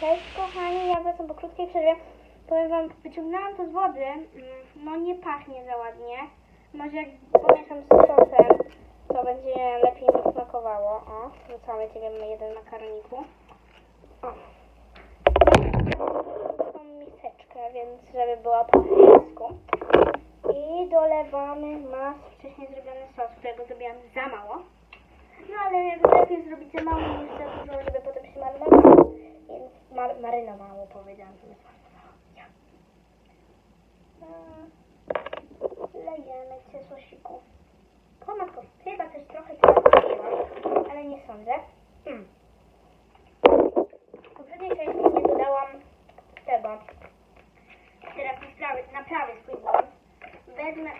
Cześć kochani, ja wracam po krótkiej przerwie. Powiem wam, wyciągnęłam to z wody. Mm, No nie pachnie za ładnie. Może jak pomieszam z sosem, to będzie lepiej mi smakowało. O, wrzucamy ciebie jeden makaroniku. O. Tą miseczkę, więc żeby była po polsku. I dolewamy mas wcześniej zrobiony sos, którego zrobiłam za mało. No ale lepiej zrobić za mało niż za dużo, żeby potem się marynowało. Mar marynowało powiedziałam, zamiast marynowało. Ja. Mm. Lejemy cię sosiku. O matko, chyba też trochę wzięłam, ale nie sądzę. Hmm. W poprzedniej części nie dodałam tego. Teraz naprawię, naprawię swój błąd. Wezmę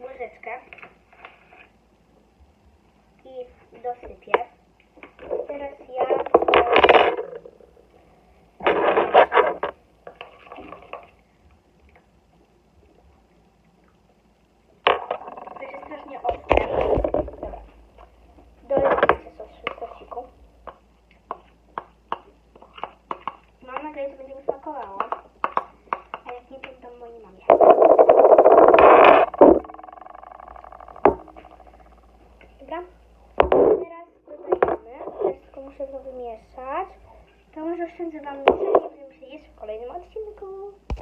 łyżeczkę i dosypię. Teraz ja to jest strasznie ostre. Dobra. Dolewajcie sos sosiku. Mam nadzieję, że będzie mi smakowało. A jak nie, to dam mojej mamie. Dobra. Teraz dodajemy. Wszystko muszę to wymieszać. To może oszczędzę wam mieszanie, będziemy się jeść w kolejnym odcinku.